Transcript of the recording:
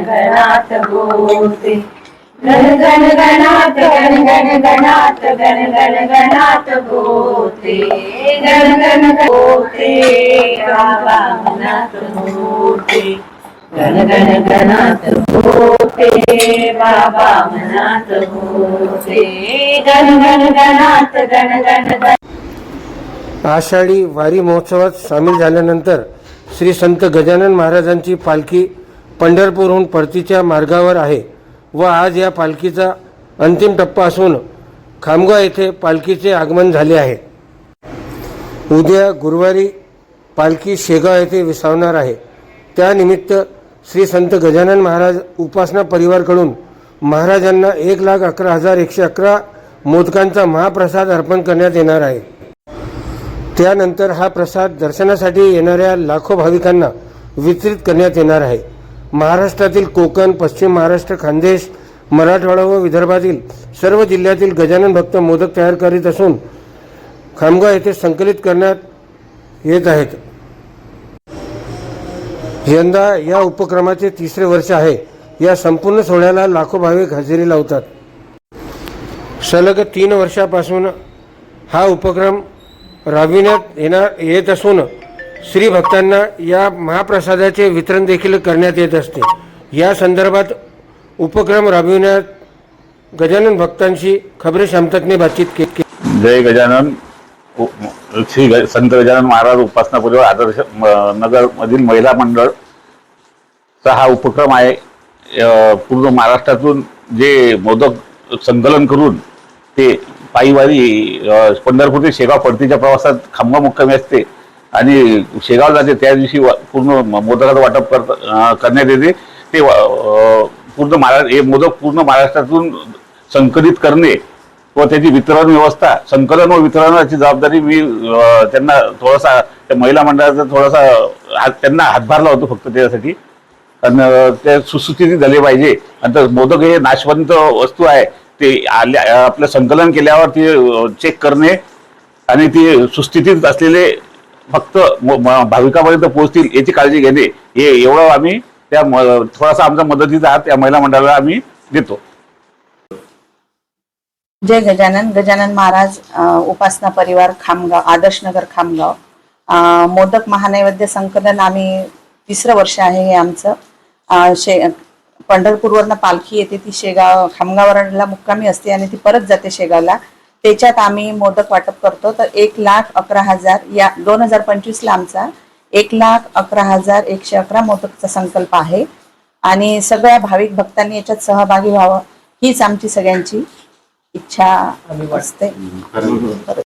गणात बोलते गण गण गणात गण गण गणात गण गण गणात बोलते गण गण बोलते बाबा मनात बोलते गण गण गणात बोलते बाबा मनात बोलते गण गण गणात गण गण आषाढी वारी महोत्सवात सामील झाल्यानंतर श्री संत गजानन महाराजांची पालखी पंढरपूरहून परतीच्या मार्गावर आहे व आज या पालखीचा अंतिम टप्पा असून खामगाव येथे पालखीचे आगमन झाले आहे. उद्या गुरुवारी पालखी शेगाव येथे विसावणार आहे. त्यानिमित्त श्री संत गजानन महाराज उपासना परिवारकडून महाराजांना एक लाख अकरा हजार एकशे अकरा मोदकांचा महाप्रसाद अर्पण करण्यात येणार आहे. त्यानंतर हा प्रसाद दर्शनासाठी येणाऱ्या लाखो भाविकांना वितरित करण्यात येणार आहे. महाराष्ट्रातील कोकण पश्चिम महाराष्ट्र खानदेश मराठवाडा व विदर्भातील सर्व जिल्ह्यातील गजानन भक्त मोदक तयार करीत असून खामगाव येथे संकलित करण्यात येत आहेत. यंदा या उपक्रमाचे तिसरे वर्ष आहे. या संपूर्ण सोहळ्याला लाखो भाविक हजेरी लावतात. सलग तीन वर्षापासून हा उपक्रम राबविण्यात येणार येत असून श्री भक्तांना या महाप्रसादाचे वितरण देखील करण्यात येत असते. या संदर्भात उपक्रम राबविण्यात गजानन भक्तांशी खबरे शामतकने बातचीत केली जय गजानन. श्री ग- संत गजानन महाराज उपासना आदर्श म- नगर मधील महिला मंडळ चा हा उपक्रम आहे. पूर्ण महाराष्ट्रातून जे मोदक संकलन करून ते पायीवारी अ, पंढरपूर ते शेगाव परतीच्या प्रवासात खांबा मुक्कामी असते. आणि शेगाव जाते त्या दिवशी पूर्ण मोदकाचं वाटप करत करण्यात येते. ते पूर्ण महाराष्ट्र हे मोदक पूर्ण महाराष्ट्रातून संकलित करणे व त्याची वितरण व्यवस्था संकलन व वितरणाची जबाबदारी मी त्यांना थोडासा त्या महिला मंडळाचा थोडासा हात- त्यांना हातभारला होतो फक्त त्याच्यासाठी आणि त्या ते सुस्थितीत झाले पाहिजे. आणि तर मोदक हे नाशवंत वस्तू आहे. ते आल्या आपलं संकलन केल्यावर ते चेक करणे आणि ते सुस्थितीत असलेले फक्त भाविकापर्यंत पोहोचतील याची काळजी घेणे हे एवढं आम्ही त्या थोडासा आमचा मदतीचा हात त्या महिला मंडळाला आम्ही देतो. जय गजानन. गजानन महाराज उपासना परिवार खामगाव आदर्शनगर खामगाव. मोदक महानैवेद्य संकलन आम्ही तिसरं वर्ष आहे हे आमचं. शे पंढरपूरवरनं पालखी येते ती शेगाव खामगावला मुक्कामी असते आणि ती परत जाते शेगावला. त्याच्यात आम्ही मोदक वाटप करतो. तर एक लाख अकरा हजार या दोन हजार पंचवीसला आमचा एक लाख अकरा हजार एकशे अकरा मोदकचा संकल्प आहे. आणि सगळ्या भाविक भक्तांनी याच्यात सहभागी व्हावं हीच आमची सगळ्यांची इच्छा असते.